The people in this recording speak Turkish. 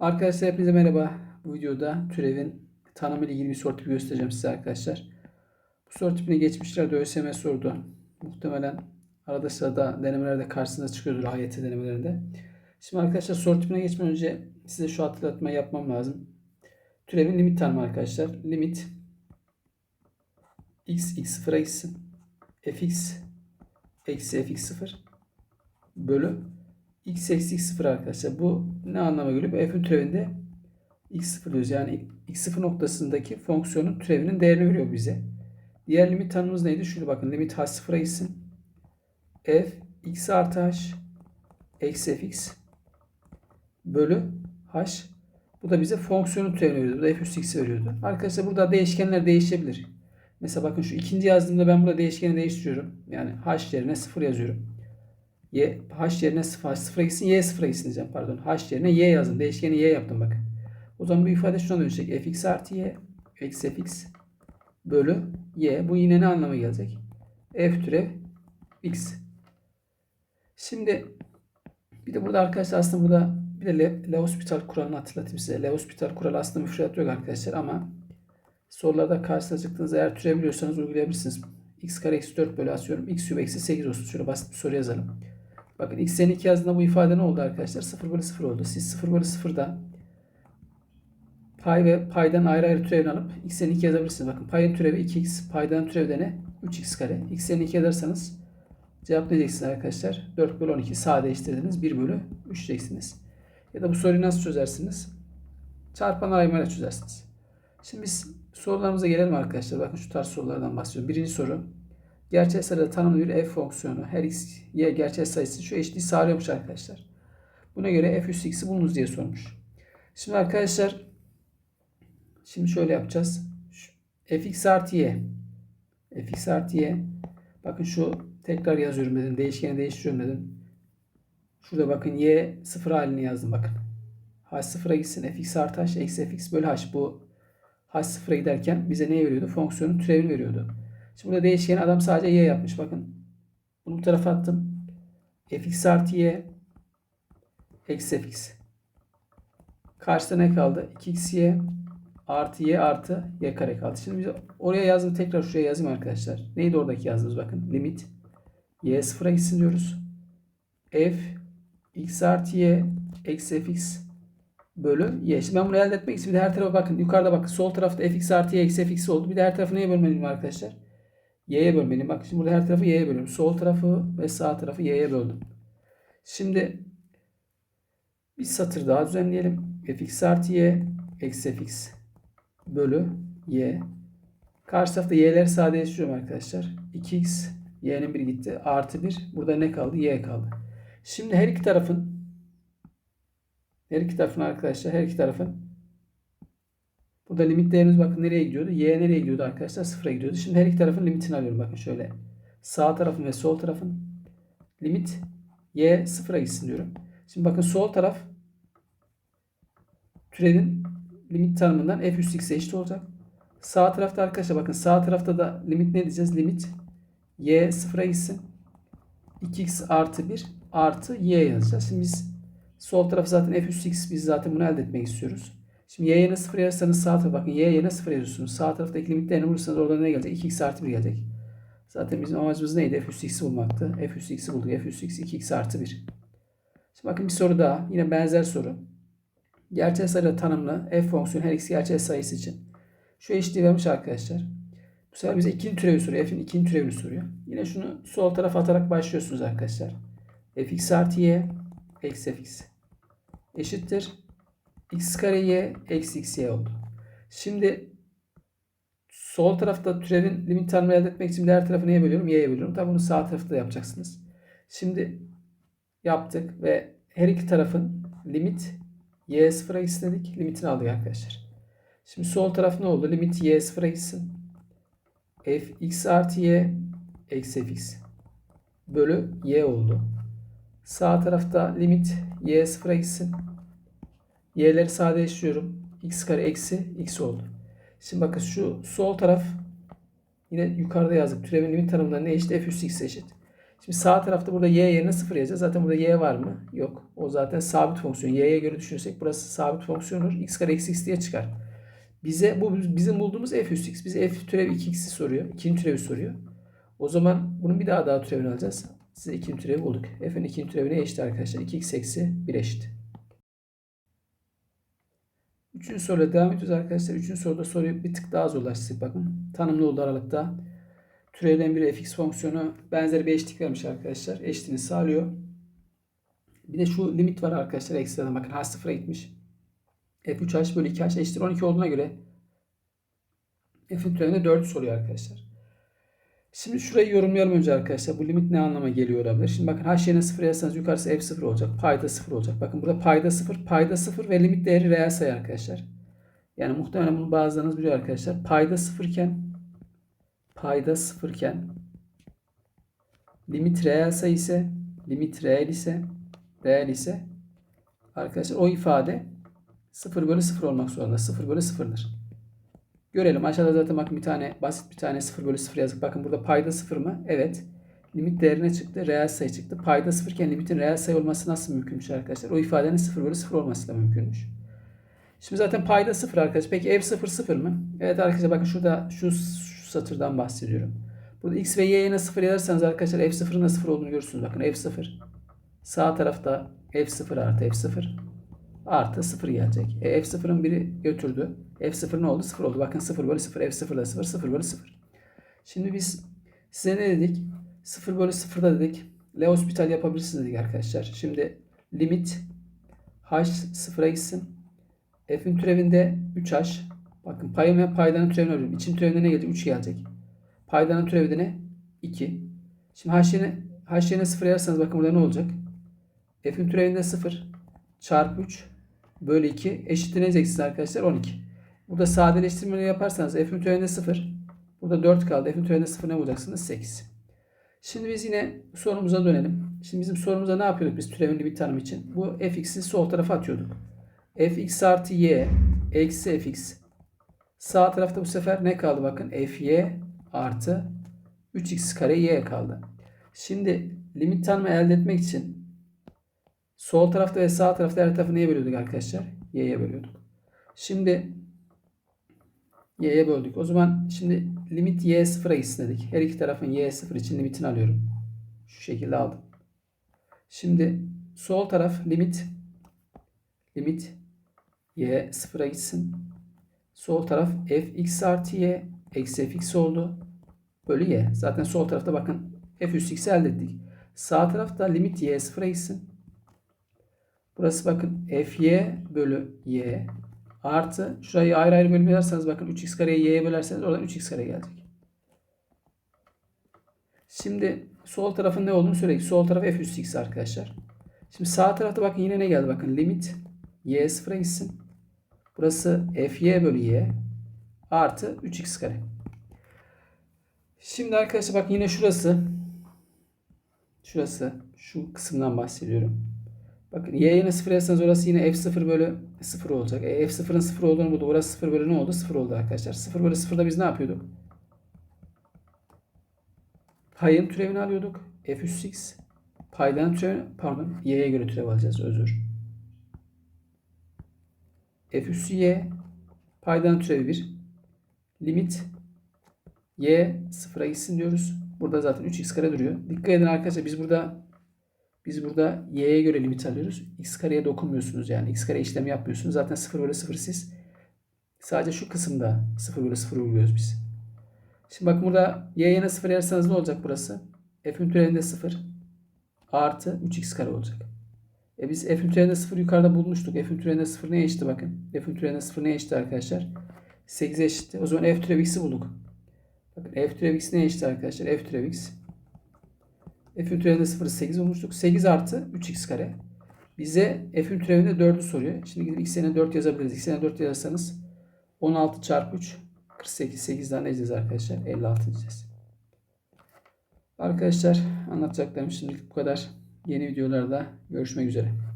Arkadaşlar hepinize merhaba. Bu videoda türevin tanımı ile ilgili bir soru tipi göstereceğim size arkadaşlar. Bu soru tipini geçmişlerde ÖSYM sordu. Muhtemelen arada sırada denemelerde karşısına çıkıyordur AYT denemelerinde. Şimdi arkadaşlar soru tipine geçmeden önce size şu hatırlatmayı yapmam lazım. Türevin limit tanımı arkadaşlar. Limit x x sıfıra gitsin. fx eksi fx0 bölü x eksi x0 arkadaşlar. Bu ne anlama geliyor? Bu f'in türevinde x0 diyoruz. Yani x0 noktasındaki fonksiyonun türevinin değerini veriyor bize. Diğer limit tanımımız neydi? Şöyle bakın. Limit h sıfıra gitsin. f x artı h eksi fx bölü h. Bu da bize fonksiyonun türevini veriyordu. Bu da f üstü x'i veriyordu. Arkadaşlar burada değişkenler değişebilir. Mesela bakın şu ikinci yazdığımda ben burada değişkeni değiştiriyorum. Yani h yerine 0 yazıyorum. Y, h yerine 0, h 0'a gitsin, y 0'a gitsin diyeceğim pardon. h yerine y yazdım. Değişkeni y yaptım bakın. O zaman bu ifade şuna dönecek. fx artı y eksi fx bölü y. Bu yine ne anlama gelecek? f türev x. Şimdi bir de burada arkadaşlar aslında burada bir de Le, Le kuralını hatırlatayım size. Le Hospital kuralı aslında müfredat yok arkadaşlar ama sorularda karşınıza çıktığınız eğer türebiliyorsanız uygulayabilirsiniz. x kare eksi 4 bölü atıyorum. x küp eksi 8 olsun. Şöyle basit bir soru yazalım. Bakın x'in 2 yazdığında bu ifade ne oldu arkadaşlar? 0 bölü 0 oldu. Siz 0 bölü 0'da pay ve paydan ayrı ayrı türevini alıp x'in 2 yazabilirsiniz. Bakın payın türevi 2x, paydan türevi de ne? 3x kare. x'in 2 yazarsanız cevap ne diyeceksiniz arkadaşlar? 4 bölü 12 sadeleştirdiniz. 1 bölü 3 diyeceksiniz. Ya da bu soruyu nasıl çözersiniz? Çarpan araymayla çözersiniz. Şimdi biz sorularımıza gelelim arkadaşlar. Bakın şu tarz sorulardan bahsediyorum. Birinci soru. Gerçel sayıda tanımlı f fonksiyonu her x, y gerçel sayısı şu eşitliği sağlıyormuş arkadaşlar. Buna göre f üstü x'i bulunuz diye sormuş. Şimdi arkadaşlar şimdi şöyle yapacağız. fx artı y fx artı y bakın şu tekrar yazıyorum dedim. Değişkeni değiştiriyorum dedim. Şurada bakın y sıfır halini yazdım bakın. h sıfıra gitsin fx artı h eksi fx bölü h bu h sıfıra giderken bize ne veriyordu? Fonksiyonun türevini veriyordu. Şimdi burada değişkeni adam sadece y yapmış. Bakın. Bunu bu tarafa attım. fx artı y eksi fx. Karşıda ne kaldı? 2xy artı y artı y kare kaldı. Şimdi biz oraya yazdım. Tekrar şuraya yazayım arkadaşlar. Neydi oradaki yazdığımız bakın. Limit y sıfıra gitsin diyoruz. f x artı y eksi fx bölü y. Şimdi ben bunu elde etmek için bir de her tarafa bakın. Yukarıda bakın. Sol tarafta fx artı y eksi fx oldu. Bir de her tarafı neye bölmeliyim arkadaşlar? Y'ye bölmeliyim. Bak şimdi burada her tarafı y'ye bölüyorum. Sol tarafı ve sağ tarafı y'ye böldüm. Şimdi bir satır daha düzenleyelim. fx artı y eksi fx bölü y. Karşı tarafta y'leri sadeleştiriyorum arkadaşlar. 2x y'nin biri gitti. Artı 1. Burada ne kaldı? y kaldı. Şimdi her iki tarafın her iki tarafın arkadaşlar her iki tarafın Burada limit değerimiz bakın nereye gidiyordu? Y nereye gidiyordu arkadaşlar? Sıfıra gidiyordu. Şimdi her iki tarafın limitini alıyorum. Bakın şöyle. Sağ tarafın ve sol tarafın limit Y sıfıra gitsin diyorum. Şimdi bakın sol taraf türevin limit tanımından f üstü x'e eşit olacak. Sağ tarafta arkadaşlar bakın sağ tarafta da limit ne diyeceğiz? Limit y sıfıra gitsin. 2x artı 1 artı y yazacağız. Şimdi biz sol tarafı zaten f üstü x biz zaten bunu elde etmek istiyoruz. Şimdi y yerine 0 yazarsanız sağ tarafa bakın y yerine 0 yazıyorsunuz. Sağ taraftaki limitlerini vurursanız orada ne gelecek? 2x artı 1 gelecek. Zaten bizim amacımız neydi? f üstü x'i bulmaktı. f üstü x'i bulduk. f üstü x 2x artı 1. Şimdi bakın bir soru daha. Yine benzer soru. Gerçel sayıda tanımlı f fonksiyonu her x gerçel sayısı için. Şu eşitliği vermiş arkadaşlar. Bu sefer bize ikinci türevi soruyor. f'in ikinci türevini soruyor. Yine şunu sol tarafa atarak başlıyorsunuz arkadaşlar. fx artı y eksi fx eşittir x kare y eksi x y oldu. Şimdi sol tarafta türevin limit tanımını elde etmek için diğer tarafı neye bölüyorum? Y'ye bölüyorum. Tabi bunu sağ tarafta da yapacaksınız. Şimdi yaptık ve her iki tarafın limit y sıfıra gitsin dedik. Limitini aldık arkadaşlar. Şimdi sol taraf ne oldu? Limit y sıfıra gitsin. f x artı y eksi fx bölü y oldu. Sağ tarafta limit y sıfıra gitsin. Y'leri sadeleştiriyorum. x kare eksi x oldu. Şimdi bakın şu sol taraf yine yukarıda yazdık. Türevin limit tanımlarına eşit? f üstü x eşit. Şimdi sağ tarafta burada y yerine 0 yazacağız. Zaten burada y var mı? Yok. O zaten sabit fonksiyon. y'ye göre düşünürsek burası sabit fonksiyondur. x kare eksi x diye çıkar. Bize bu bizim bulduğumuz f üstü x. Bize f türevi 2x'i soruyor. 2'nin türevi soruyor. O zaman bunun bir daha daha türevini alacağız. Size 2'nin türevi bulduk. f'in 2'nin türevine eşit arkadaşlar. 2x eksi 1 eşit. Üçüncü soruyla devam ediyoruz arkadaşlar. Üçüncü soruda soruyu bir tık daha zorlaştırdık. Bakın tanımlı oldu aralıkta. Türevden bir fx fonksiyonu benzeri bir eşitlik vermiş arkadaşlar. Eşitliğini sağlıyor. Bir de şu limit var arkadaşlar ekstradan. Bakın h sıfıra gitmiş. f3h bölü 2h eşittir 12 olduğuna göre f'in türevinde 4'ü soruyor arkadaşlar. Şimdi şurayı yorumlayalım önce arkadaşlar. Bu limit ne anlama geliyor olabilir? Şimdi bakın h yerine 0 yazarsanız yukarısı f0 olacak. Payda 0 olacak. Bakın burada payda 0, payda 0 ve limit değeri reel sayı arkadaşlar. Yani muhtemelen bunu bazılarınız biliyor arkadaşlar. Payda 0 iken payda 0 iken limit reel sayı ise limit reel ise reel ise arkadaşlar o ifade 0 bölü 0 olmak zorunda. 0 bölü 0'dır. Görelim. Aşağıda zaten bakın bir tane basit bir tane 0 bölü 0 yazdık. Bakın burada payda 0 mı? Evet. Limit değerine çıktı. Reel sayı çıktı. Payda 0 iken limitin reel sayı olması nasıl mümkünmüş arkadaşlar? O ifadenin 0 bölü 0 olması da mümkünmüş. Şimdi zaten payda 0 arkadaşlar. Peki f 0 0 mı? Evet arkadaşlar bakın şurada şu, şu satırdan bahsediyorum. Burada x ve y'ye 0 yazarsanız arkadaşlar f 0'ın da 0 olduğunu görürsünüz. Bakın f 0. Sağ tarafta f 0 artı f 0 artı 0 gelecek. E, f0'ın biri götürdü. f0 ne oldu? 0 oldu. Bakın 0 bölü 0. f0 da 0. 0 bölü 0. Şimdi biz size ne dedik? 0 bölü 0'da dedik. L'Hospital yapabilirsiniz dedik arkadaşlar. Şimdi limit h 0'a gitsin. F'in türevinde 3h. Bakın payın ve paydanın türevini arıyorum. İçin türevinde ne gelecek? 3 gelecek. Paydanın türevi ne? 2. Şimdi h yerine, h yerine 0 yazarsanız bakın burada ne olacak? F'in türevinde 0 çarpı 3 bölü 2 eşittir ne diyeceksiniz arkadaşlar? 12. Burada sadeleştirmeyi yaparsanız f'in türevinde 0. Burada 4 kaldı. F'in türevinde 0 ne bulacaksınız? 8. Şimdi biz yine sorumuza dönelim. Şimdi bizim sorumuza ne yapıyorduk biz türevin limit tanımı için? Bu fx'i sol tarafa atıyorduk. fx artı y eksi fx. Sağ tarafta bu sefer ne kaldı bakın? fy artı 3x kare y kaldı. Şimdi limit tanımı elde etmek için Sol tarafta ve sağ tarafta her tarafı neye bölüyorduk arkadaşlar? Y'ye bölüyorduk. Şimdi y'ye böldük. O zaman şimdi limit y sıfıra gitsin dedik. Her iki tarafın y sıfır için limitini alıyorum. Şu şekilde aldım. Şimdi sol taraf limit limit y sıfıra gitsin. Sol taraf fx artı y eksi fx oldu. Bölü y. Zaten sol tarafta bakın f üstü x'i elde ettik. Sağ tarafta limit y sıfıra gitsin. Burası bakın fy bölü y artı şurayı ayrı ayrı yazarsanız bakın 3x kareyi y'ye bölerseniz oradan 3x kare gelecek. Şimdi sol tarafın ne olduğunu söyledik. Sol taraf f üstü x arkadaşlar. Şimdi sağ tarafta bakın yine ne geldi? Bakın limit y sıfıra gitsin. Burası fy bölü y artı 3x kare. Şimdi arkadaşlar bakın yine şurası şurası şu kısımdan bahsediyorum. Bakın y yerine 0 yazsanız orası yine f0 bölü 0 olacak. E, f0'ın 0 olduğunu buldu. Orası 0 bölü ne oldu? 0 oldu arkadaşlar. 0 bölü 0'da biz ne yapıyorduk? Payın türevini alıyorduk. f üstü x. Paydanın türevini pardon y'ye göre türev alacağız. Özür. f üstü y. Paydanın türevi 1. Limit y 0'a gitsin diyoruz. Burada zaten 3x kare duruyor. Dikkat edin arkadaşlar biz burada biz burada y'ye göre limit alıyoruz. x kareye dokunmuyorsunuz yani. x kare işlemi yapmıyorsunuz. Zaten 0 bölü 0 siz. Sadece şu kısımda 0 bölü 0 uyguluyoruz biz. Şimdi bakın burada y'ye 0 yazarsanız ne olacak burası? f'in türevinde 0 artı 3x kare olacak. E biz f'in türevinde 0 yukarıda bulmuştuk. f'in türevinde 0 neye eşitti bakın. f'in türevinde 0 neye eşitti arkadaşlar? 8'e eşitti. O zaman f türev x'i bulduk. Bakın f türev x neye eşitti arkadaşlar? f türev x F'in türevinde 0'ı 8 bulmuştuk. 8 artı 3x kare. Bize f'in türevinde 4'ü soruyor. Şimdi gidip x yerine 4 yazabiliriz. x yerine 4 yazarsanız 16 çarpı 3 48. 8'den ne diyeceğiz arkadaşlar? 56 diyeceğiz. Arkadaşlar anlatacaklarım şimdilik bu kadar. Yeni videolarda görüşmek üzere.